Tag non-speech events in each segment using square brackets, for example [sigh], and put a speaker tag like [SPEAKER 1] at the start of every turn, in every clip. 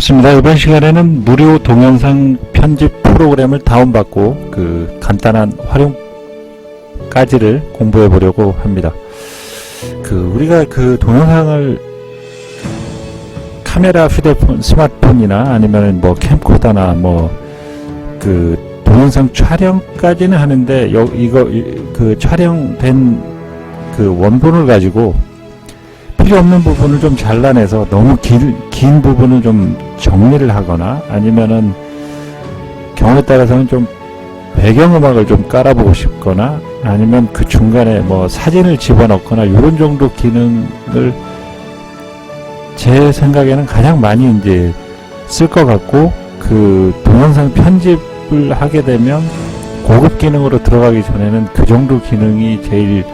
[SPEAKER 1] 반갑습니다. 이번 시간에는 무료 동영상 편집 프로그램을 다운받고 그 간단한 활용까지를 공부해 보려고 합니다. 그 우리가 그 동영상을 카메라, 휴대폰, 스마트폰이나 아니면 뭐 캠코더나 뭐 그 동영상 촬영까지는 하는데 여, 이거 이- 그 촬영된 그 원본을 가지고 필요 없는 부분을 좀 잘라내서 너무 길, 긴 부분을 좀 정리를 하거나 아니면은 경우에 따라서는 좀 배경음악을 좀 깔아보고 싶거나 아니면 그 중간에 뭐 사진을 집어넣거나 이런 정도 기능을 제 생각에는 가장 많이 이제 쓸 것 같고 그 동영상 편집을 하게 되면 고급 기능으로 들어가기 전에는 그 정도 기능이 제일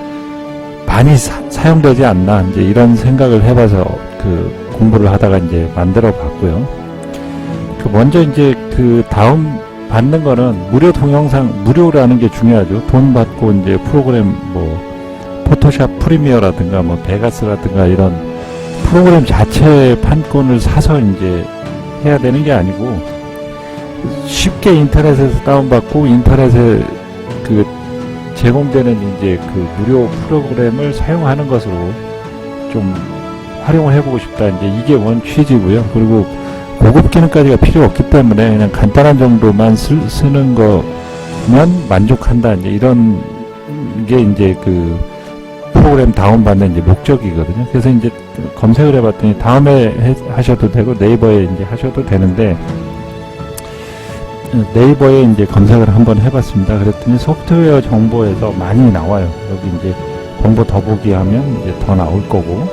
[SPEAKER 1] 많이 사, 용되지 않나 이제 이런 생각을 해봐서 그 공부를 하다가 이제 만들어 봤고요. 그 먼저 이제 그 다음 받는 거는 무료 동영상 무료라는 게 중요하죠. 돈 받고 이제 프로그램 뭐 포토샵 프리미어라든가 뭐 베가스라든가 이런 프로그램 자체 판권을 사서 이제 해야 되는 게 아니고 쉽게 인터넷에서 다운받고 인터넷에 그 제공되는 이제 그 무료 프로그램을 사용하는 것으로 좀 활용을 해보고 싶다. 이제 이게 원 취지고요. 그리고 고급 기능까지가 필요 없기 때문에 그냥 간단한 정도만 쓰, 쓰는 거면 만족한다. 이제 이런 게 이제 그 프로그램 다운받는 이제 목적이거든요. 그래서 이제 검색을 해봤더니 다음에 해- 하셔도 되고 네이버에 이제 하셔도 되는데 네이버에 이제 검색을 한번 해봤습니다. 그랬더니 소프트웨어 정보에서 많이 나와요. 여기 이제 정보 더보기 하면 이제 더 나올 거고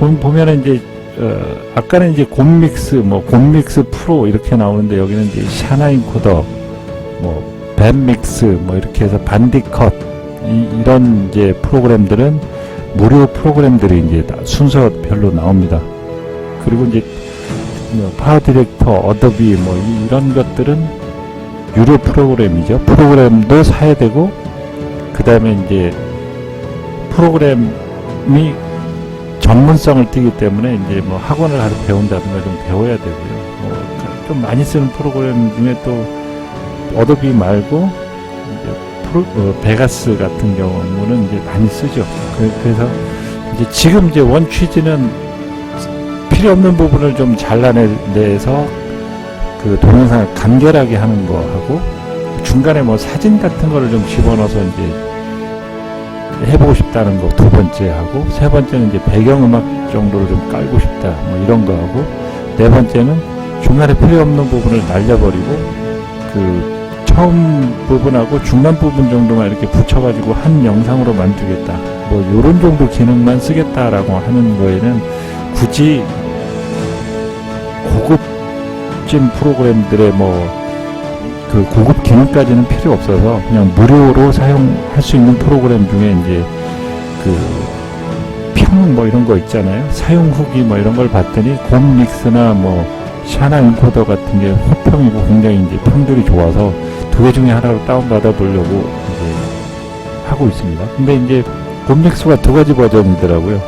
[SPEAKER 1] 보- 보면은 이제 어, 아까는 이제 곰믹스 뭐 곰믹스 프로 이렇게 나오는데 여기는 이제 샤나인 코더 뭐 밴믹스 뭐 이렇게 해서 반디컷 이, 이런 이제 프로그램들은 무료 프로그램들이 이제 다 순서별로 나옵니다. 그리고 이제 뭐 파워 디렉터, 어도비 뭐 이- 이런 것들은 유료 프로그램이죠. 프로그램도 사야 되고 그 다음에 이제 프로그램이 전문성을 띠기 때문에 이제 뭐 학원을 가서 배운다든가 좀 배워야 되고요. 뭐 좀 많이 쓰는 프로그램 중에 또 어도비 말고 프로, 어, 베가스 같은 경우는 이제 많이 쓰죠. 그- 그래서 이제 지금 이제 원 취지는 필요 없는 부분을 좀 잘라내서 그 동영상을 간결하게 하는 거 하고 중간에 뭐 사진 같은 거를 좀 집어넣어서 이제 해보고 싶다는 거 두 번째 하고 세 번째는 이제 배경음악 정도를 좀 깔고 싶다 뭐 이런 거 하고 네 번째는 중간에 필요 없는 부분을 날려버리고 그 처음 부분하고 중간 부분 정도만 이렇게 붙여가지고 한 영상으로 만들겠다 뭐 요런 정도 기능만 쓰겠다라고 하는 거에는 굳이 고급진 프로그램들의 뭐 그 고급 기능까지는 필요 없어서 그냥 무료로 사용할 수 있는 프로그램 중에 이제 그 평 뭐 이런 거 있잖아요. 사용 후기 뭐 이런 걸 봤더니 곰믹스나 뭐 샤나 인코더 같은 게 호평이고 굉장히 이제 평들이 좋아서 두 개 중에 하나로 다운받아 보려고 이제 하고 있습니다. 근데 이제 곰믹스가 두 가지 버전이더라고요.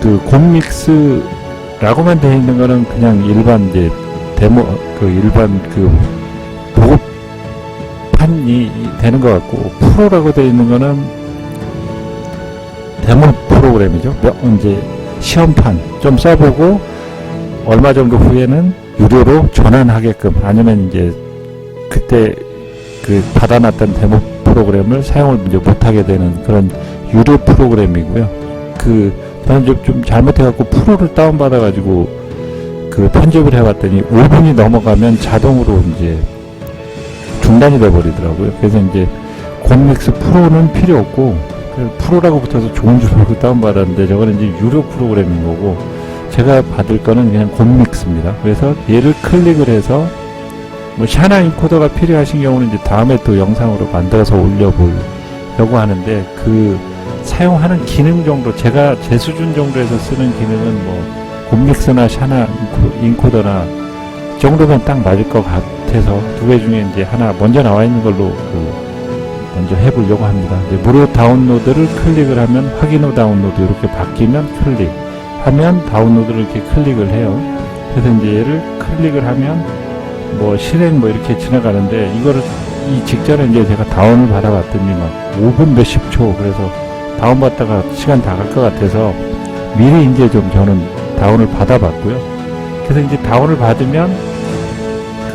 [SPEAKER 1] 그 곰믹스라고만 되어 있는 거는 그냥 일반 이제 데모 그 일반 그 보급판이 되는 것 같고 프로라고 되어 있는 거는 데모 프로그램이죠. 몇- 이제 시험판 좀 써보고 얼마 정도 후에는 유료로 전환하게끔 아니면 이제 그때 그 받아놨던 데모 프로그램을 사용을 이제 못하게 되는 그런 유료 프로그램이고요. 그 좀, 좀 잘못해갖고 프로를 다운받아가지고 그 편집을 해봤더니 5분이 넘어가면 자동으로 이제 중단이 돼버리더라고요. 그래서 이제 곰믹스 프로는 필요 없고 그 프로라고 붙어서 좋은 줄 알고 다운받았는데 저거는 이제 유료 프로그램인 거고 제가 받을 거는 그냥 곰믹스입니다. 그래서 얘를 클릭을 해서 뭐 샤나 인코더가 필요하신 경우는 이제 다음에 또 영상으로 만들어서 올려보려고 하는데 그 사용하는 기능 정도 제가 제 수준 정도에서 쓰는 기능은 뭐 곰믹스나 샤나 인코- 인코더나 이 정도면 딱 맞을 것 같 아서 두 개 중에 이제 하나 먼저 나와 있는 걸로 그 먼저 해보려고 합니다. 무료 다운로드를 클릭을 하면 확인 후 다운로드 이렇게 바뀌면 클릭 하면 다운로드를 이렇게 클릭을 해요. 그래서 이제 얘를 클릭을 하면 뭐 실행 뭐 이렇게 지나가는데 이거를 이 직전에 이제 제가 다운을 받아봤더니 막 5분 몇십 초 그래서 다운 받다가 시간 다 갈 것 같아서 미리 이제 좀 저는 다운을 받아봤고요. 그래서 이제 다운을 받으면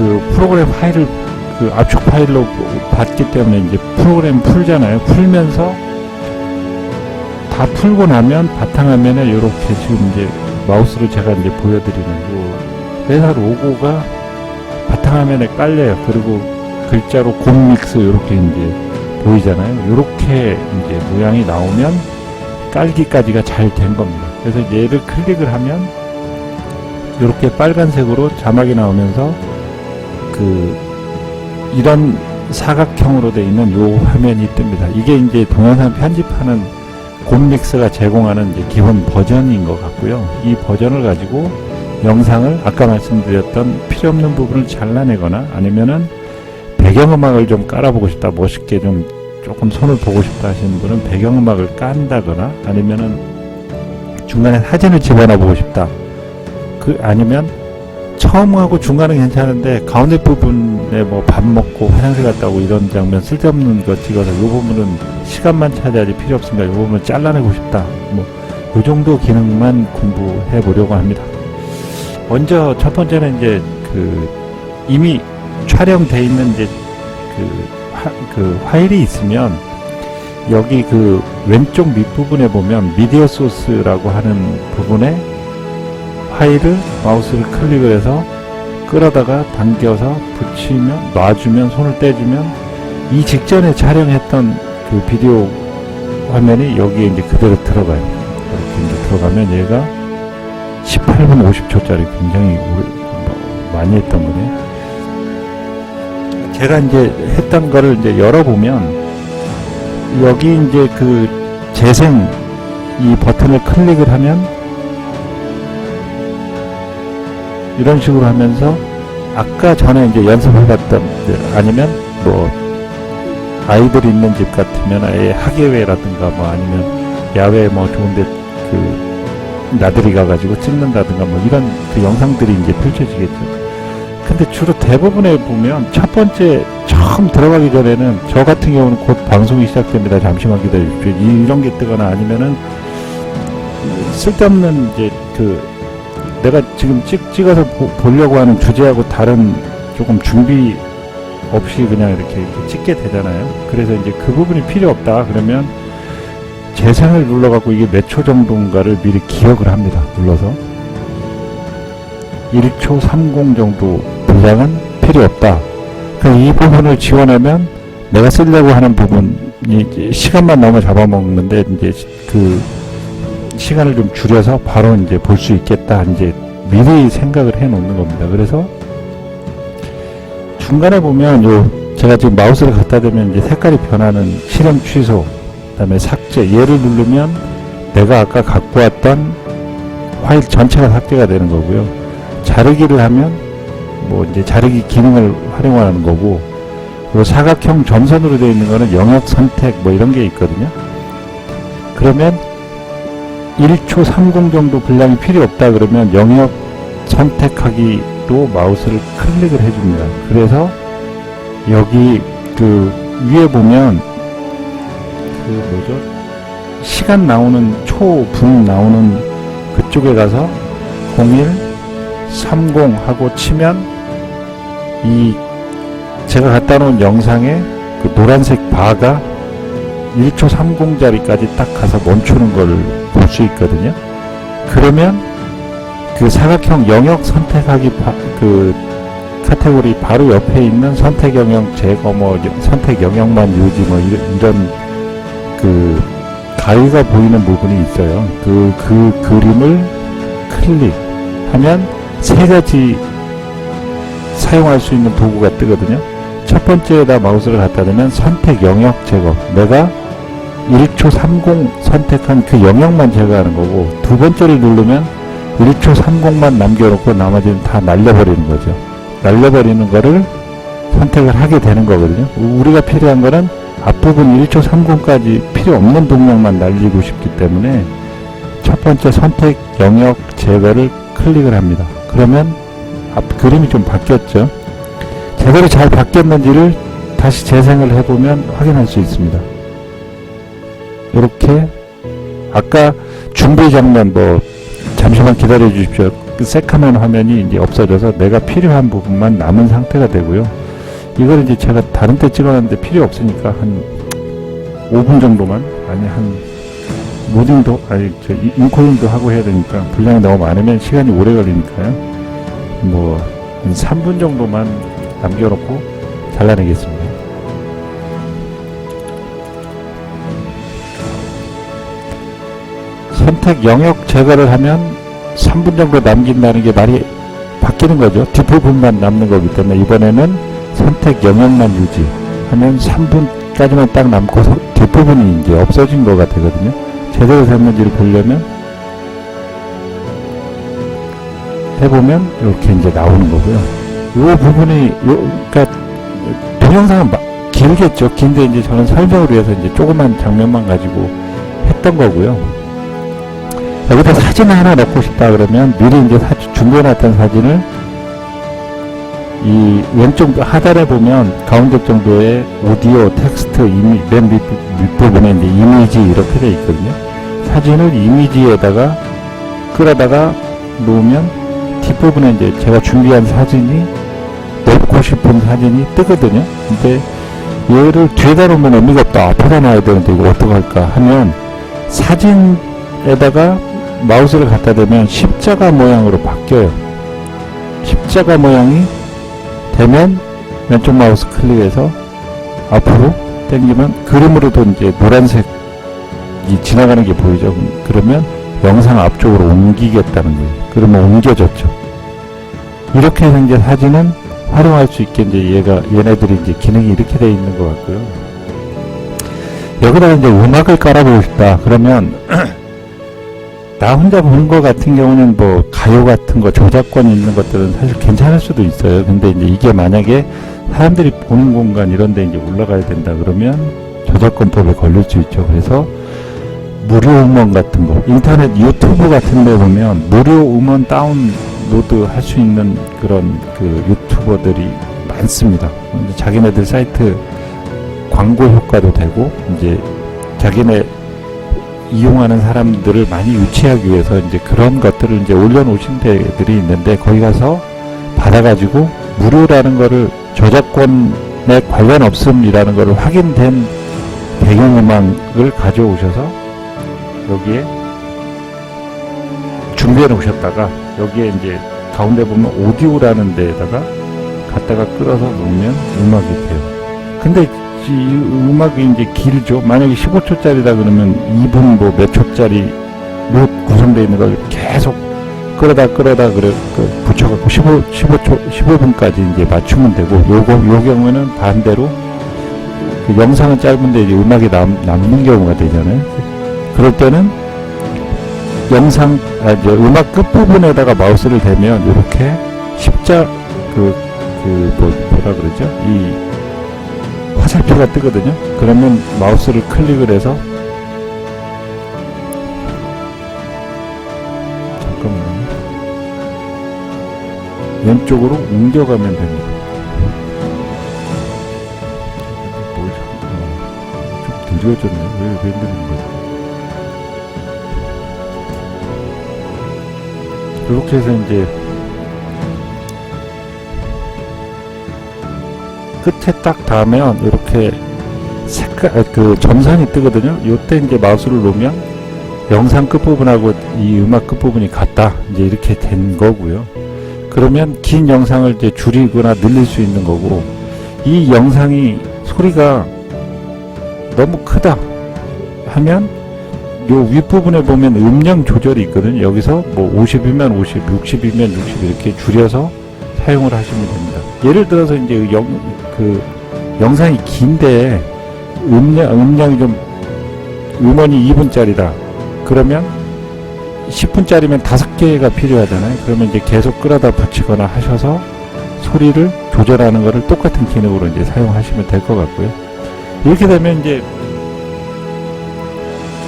[SPEAKER 1] 그 프로그램 파일을 그 압축 파일로 받기 때문에 이제 프로그램 풀잖아요. 풀면서 다 풀고 나면 바탕화면에 이렇게 지금 이제 마우스로 제가 이제 보여드리는 요 회사 로고가 바탕화면에 깔려요. 그리고 글자로 곰믹스 이렇게 이제 보이잖아요. 이렇게 이제 모양이 나오면 깔기까지가 잘 된 겁니다. 그래서 얘를 클릭을 하면 이렇게 빨간색으로 자막이 나오면서 그 이런 사각형으로 되어 있는 요 화면이 뜹니다. 이게 이제 동영상 편집하는 곰믹스가 제공하는 이제 기본 버전인 것 같고요. 이 버전을 가지고 영상을 아까 말씀드렸던 필요 없는 부분을 잘라내거나 아니면은 배경음악을 좀 깔아보고 싶다, 멋있게 좀 조금 손을 보고 싶다 하시는 분은 배경음악을 깐다거나 아니면은 중간에 사진을 집어넣어 보고 싶다. 그 아니면 처음하고 중간은 괜찮은데 가운데 부분에 뭐 밥 먹고 화장실 갔다 오고 이런 장면 쓸데없는 거 찍어서 이 부분은 시간만 차지하지 필요 없으니까 이 부분을 잘라내고 싶다. 뭐이 정도 기능만 공부해 보려고 합니다. 먼저 첫 번째는 이제 그 이미 촬영돼 있는 이제 그, 화, 그 파일이 있으면 여기 그 왼쪽 밑부분에 보면 미디어 소스라고 하는 부분에 파일을 마우스를 클릭을 해서 끌어다가 당겨서 붙이면 놔주면 손을 떼주면 이 직전에 촬영했던 그 비디오 화면이 여기에 이제 그대로 들어가요. 이렇게 이제 들어가면 얘가 18분 50초짜리 굉장히 오래, 뭐, 많이 했던 거네요. 제가 이제 했던 거를 이제 열어보면 여기 이제 그 재생 이 버튼을 클릭을 하면 이런 식으로 하면서 아까 전에 이제 연습해봤던 아니면 뭐 아이들 있는 집 같으면 아예 학예회라든가 뭐 아니면 야외 뭐 좋은데 그 나들이 가가지고 찍는다든가 뭐 이런 그 영상들이 이제 펼쳐지겠죠. 근데 주로 대부분에 보면 첫 번째 처음 들어가기 전에는 저 같은 경우는 곧 방송이 시작됩니다. 잠시만 기다려 주십시오. 이- 이런 게 뜨거나 아니면은 쓸데없는 이제 그 내가 지금 찍, 찍어서 보, 려고 하는 주제하고 다른 조금 준비 없이 그냥 이렇게, 이렇게 찍게 되잖아요. 그래서 이제 그 부분이 필요 없다. 그러면 재생을 눌러갖고 이게 몇 초 정도인가를 미리 기억을 합니다. 눌러서. 1초 30 정도 분량은 필요 없다. 그이 부분을 지원하면 내가 쓰려고 하는 부분이 시간만 너무 잡아먹는데 이제 그 시간을 좀 줄여서 바로 이제 볼 수 있겠다. 이제 미리 생각을 해 놓는 겁니다. 그래서 중간에 보면 요 제가 지금 마우스를 갖다 대면 이제 색깔이 변하는 실행 취소, 그다음에 삭제 얘를 누르면 내가 아까 갖고 왔던 파일 전체가 삭제가 되는 거고요. 자르기를 하면 뭐 이제 자르기 기능을 활용하는 거고 그리고 사각형 점선으로 되어 있는 거는 영역 선택 뭐 이런 게 있거든요. 그러면 1초 30 정도 분량이 필요 없다 그러면 영역 선택하기로 마우스를 클릭을 해줍니다. 그래서 여기 그 위에 보면 그 뭐죠? 시간 나오는 초, 분 나오는 그쪽에 가서 01, 30 하고 치면 이 제가 갖다 놓은 영상에 그 노란색 바가 1초 30짜리까지 딱 가서 멈추는 걸볼 수 있거든요. 그러면 그 사각형 영역 선택하기 바, 그 카테고리 바로 옆에 있는 선택 영역 제거 뭐 여- 선택 영역만 유지 뭐 이런 그 가위가 보이는 부분이 있어요. 그, 그 그림을 클릭하면 세 가지 사용할 수 있는 도구가 뜨거든요. 첫 번째에다 마우스를 갖다 대면 선택 영역 제거. 내가 1초 30 선택한 그 영역만 제거하는 거고 두 번째를 누르면 1초 30만 남겨놓고 나머지는 다 날려버리는 거죠. 날려버리는 거를 선택을 하게 되는 거거든요. 우리가 필요한 거는 앞부분 1초 30까지 필요 없는 동력만 날리고 싶기 때문에 첫 번째 선택 영역 제거를 클릭을 합니다. 그러면 앞 그림이 좀 바뀌었죠. 제대로 잘 바뀌었는지를 다시 재생을 해보면 확인할 수 있습니다. 이렇게 아까 준비 장면 뭐 잠시만 기다려 주십시오. 그 새카만 화면이 이제 없어져서 내가 필요한 부분만 남은 상태가 되고요. 이걸 이제 제가 다른 때 찍어놨는데 필요 없으니까 한 5분 정도만 아니 한 로딩도 아니 저 이- 인코딩도 하고 해야 되니까 분량이 너무 많으면 시간이 오래 걸리니까요. 뭐한 3분 정도만 남겨놓고 잘라내겠습니다. 선택 영역 제거를 하면 3분 정도 남긴다는 게 말이 바뀌는 거죠. 뒷부분만 남는 거기 때문에 이번에는 선택 영역만 유지 하면 3분까지만 딱 남고 서- 뒷부분이 이제 없어진 거가 되거든요. 제대로 됐는지를 보려면 해보면 이렇게 이제 나오는 거고요. 이 부분이 요, 그러니까 동영상은 마- 길겠죠. 긴데 이제 저는 설명을 위해서 이제 조그만 장면만 가지고 했던 거고요. 여기다 사진을 하나 넣고 싶다 그러면 미리 이제 사진, 준비해놨던 사진을 이 왼쪽 하단에 보면 가운데 정도의 오디오, 텍스트, 이미, 맨 밑, 밑부분에 이제 이미지 이렇게 돼 있거든요. 사진을 이미지에다가 끌어다가 놓으면 뒷부분에 이제 제가 준비한 사진이 넣고 싶은 사진이 뜨거든요. 근데 얘를 뒤에다 놓으면 의미가 없다. 앞에다 놔야 되는데 이거 어떡할까 하면 사진에다가 마우스를 갖다 대면 십자가 모양으로 바뀌어요. 십자가 모양이 되면 왼쪽 마우스 클릭해서 앞으로 당기면 그림으로도 이제 노란색이 지나가는 게 보이죠. 그러면 영상 앞쪽으로 옮기겠다는 거예요. 그러면 옮겨졌죠. 이렇게 이제 사진은 활용할 수 있게 이제 얘가 얘네들이 이제 기능이 이렇게 돼 있는 것 같고요. 여기다 이제 음악을 깔아보고 싶다. 그러면 [clears throat] 나 혼자 보는 것 같은 경우는 뭐 가요 같은 거 저작권 있는 것들은 사실 괜찮을 수도 있어요. 근데 이제 이게 만약에 사람들이 보는 공간 이런 데 이제 올라가야 된다 그러면 저작권법에 걸릴 수 있죠. 그래서 무료 음원 같은 거 인터넷 유튜브 같은 데 보면 무료 음원 다운로드 할 수 있는 그런 그 유튜버들이 많습니다. 자기네들 사이트 광고 효과도 되고 이제 자기네 이용하는 사람들을 많이 유치하기 위해서 이제 그런 것들을 이제 올려놓으신 데들이 있는데 거기 가서 받아가지고 무료라는 거를 저작권에 관련 없음이라는 거를 확인된 배경음악을 가져오셔서 여기에 준비해 놓으셨다가 여기에 이제 가운데 보면 오디오라는 데에다가 갖다가 끌어서 놓으면 음악이 돼요. 근데 이 음악이 이제 길죠. 만약에 15초짜리다 그러면 2분 뭐 몇 초짜리 로 구성되어 있는 걸 계속 끌어다 끌어다 그래 그 붙여갖고 15 15초 15분까지 이제 맞추면 되고 요거 요 경우에는 반대로 그 영상은 짧은데 이제 음악이 남, 남는 경우가 되잖아요. 그럴 때는 영상 아, 저 음악 끝 부분에다가 마우스를 대면 이렇게 십자 그그 뭐, 뭐라 그러죠? 이 화살표가 뜨거든요. 그러면 마우스를 클릭을 해서 잠깐만요. 왼쪽으로 옮겨가면 됩니다. 어, 좀 느려졌네. 왜, 왜 느린 거지? 이렇게 해서 이제 끝에 딱 닿으면 이렇게 색깔 아, 그 점선이 뜨거든요. 요때 이제 마우스를 놓으면 영상 끝부분하고 이 음악 끝부분이 같다. 이제 이렇게 된 거고요. 그러면 긴 영상을 이제 줄이거나 늘릴 수 있는 거고 이 영상이 소리가 너무 크다 하면 요 윗부분에 보면 음량 조절이 있거든요. 여기서 뭐 50이면 50, 60이면 60 이렇게 줄여서 사용을 하시면 됩니다. 예를 들어서 이제 영, 그 영상이 긴데 음량, 음량이 좀 음원이 2분짜리다. 그러면 10분짜리면 5개가 필요하잖아요. 그러면 이제 계속 끌어다 붙이거나 하셔서 소리를 조절하는 거를 똑같은 기능으로 이제 사용하시면 될 것 같고요. 이렇게 되면 이제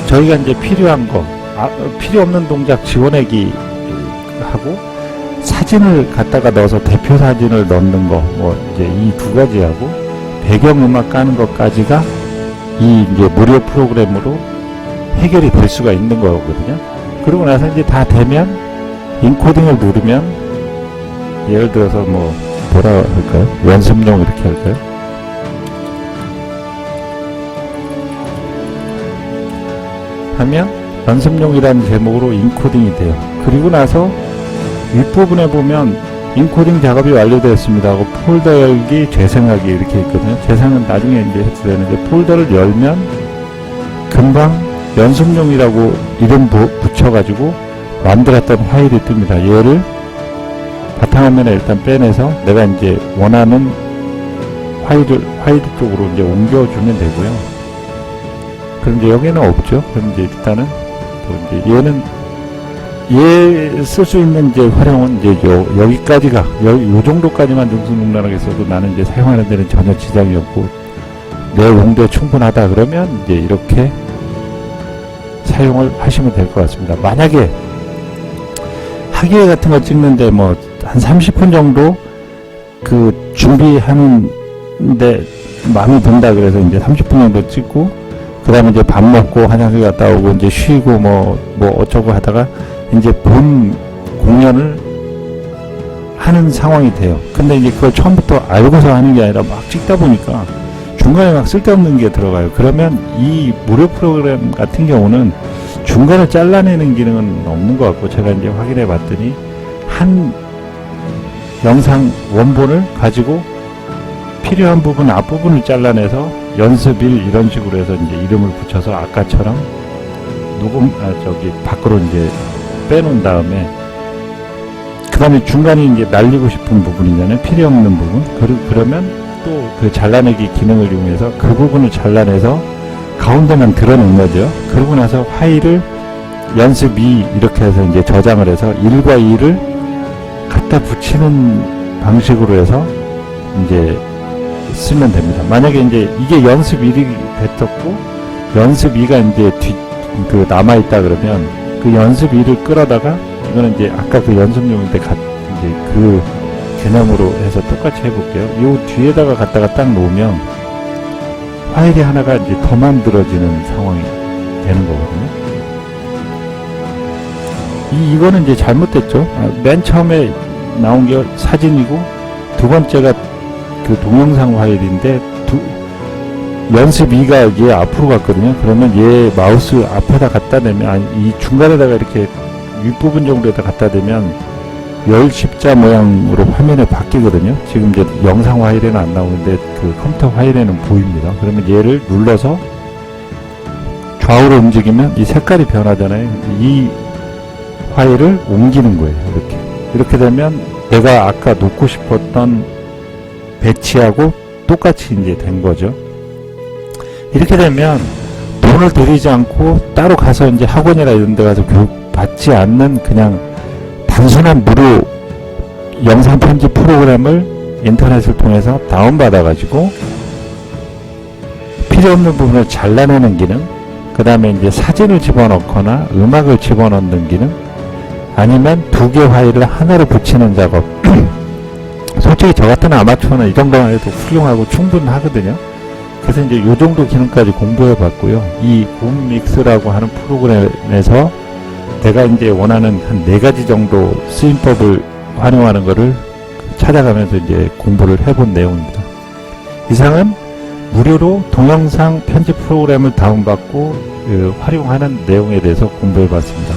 [SPEAKER 1] 저희가 이제 필요한 거, 아, 필요 없는 동작 지워내기 하고 사진을 갖다가 넣어서 대표 사진을 넣는 거, 뭐 이제 이 두 가지하고 배경 음악 까는 것까지가 이 이제 무료 프로그램으로 해결이 될 수가 있는 거거든요. 그러고 나서 이제 다 되면 인코딩을 누르면 예를 들어서 뭐 뭐라 할까요? 연습용 이렇게 할까요? 하면 연습용이라는 제목으로 인코딩이 돼요. 그리고 나서 윗부분에 보면 인코딩 작업이 완료되었습니다 하고 폴더 열기, 재생하기 이렇게 있거든요. 재생은 나중에 이제 해도 되는데 폴더를 열면 금방 연습용이라고 이름 부, 붙여가지고 만들었던 파일이 뜹니다. 얘를 바탕화면에 일단 빼내서 내가 이제 원하는 파일을 파일 쪽으로 이제 옮겨주면 되고요. 그럼 이제 여기는 없죠. 그럼 이제 일단은 또 이제 얘는 얘쓸 수 있는 이제 활용은 이제 요, 여기까지가 요, 요 정도까지만 능수능란하게 써도 나는 이제 사용하는 데는 전혀 지장이 없고 내 용도에 충분하다 그러면 이제 이렇게 사용을 하시면 될 것 같습니다. 만약에 학예 같은 거 찍는데 뭐 한 30분 정도 그 준비하는데 마음이 든다 그래서 이제 30분 정도 찍고 그 다음에 이제 밥 먹고 화장실 갔다 오고 이제 쉬고 뭐, 뭐 어쩌고 하다가 이제 본 공연을 하는 상황이 돼요. 근데 이제 그걸 처음부터 알고서 하는 게 아니라 막 찍다 보니까 중간에 막 쓸데없는 게 들어가요. 그러면 이 무료 프로그램 같은 경우는 중간에 잘라내는 기능은 없는 것 같고 제가 이제 확인해 봤더니 한 영상 원본을 가지고 필요한 부분 앞부분을 잘라내서 연습일 이런 식으로 해서 이제 이름을 붙여서 아까처럼 녹음 아 저기 밖으로 이제 빼놓은 다음에 그 다음에 중간에 이제 날리고 싶은 부분이잖아요. 필요 없는 부분. 그러, 그러면 또 그 잘라내기 기능을 이용해서 그 부분을 잘라내서 가운데만 드러낸 거죠. 그러고 나서 파일을 연습 2 이렇게 해서 이제 저장을 해서 1과 2를 갖다 붙이는 방식으로 해서 이제 쓰면 됩니다. 만약에 이제 이게 연습 1이 됐었고 연습 2가 이제 뒤 그 남아 있다 그러면 그 연습 2를 끌어다가 이거는 이제 아까 그 연습용인데 가, 이제 그 개념으로 해서 똑같이 해볼게요. 요 뒤에다가 갖다가 딱 놓으면 파일이 하나가 이제 더 만들어지는 상황이 되는 거거든요. 이, 이거는 이제 잘못됐죠. 아, 맨 처음에 나온 게 사진이고 두 번째가 그 동영상 파일인데 두, 연습 2가 얘 앞으로 갔거든요. 그러면 얘 마우스 앞에다 갖다 대면 아니 이 중간에다가 이렇게 윗부분 정도에다 갖다 대면 열 십자 모양으로 화면에 바뀌거든요. 지금 이제 영상 파일에는 안 나오는데 그 컴퓨터 파일에는 보입니다. 그러면 얘를 눌러서 좌우로 움직이면 이 색깔이 변하잖아요. 이 파일을 옮기는 거예요. 이렇게. 이렇게 되면 내가 아까 놓고 싶었던 배치하고 똑같이 이제 된 거죠. 이렇게 되면 돈을 들이지 않고 따로 가서 이제 학원이나 이런 데 가서 교육 받지 않는 그냥 단순한 무료 영상 편집 프로그램을 인터넷을 통해서 다운받아 가지고 필요 없는 부분을 잘라내는 기능, 그 다음에 이제 사진을 집어넣거나 음악을 집어넣는 기능, 아니면 두 개 파일을 하나로 붙이는 작업. [clears throat] 솔직히 저 같은 아마추어는 이 정도만 해도 훌륭하고 충분하거든요. 그래서 이제 요 정도 기능까지 공부해 봤고요. 이 곰믹스라고 하는 프로그램에서 내가 이제 원하는 한 네 가지 정도 쓰임법을 활용하는 거를 찾아가면서 이제 공부를 해본 내용입니다. 이상은 무료로 동영상 편집 프로그램을 다운받고 그 활용하는 내용에 대해서 공부해 봤습니다.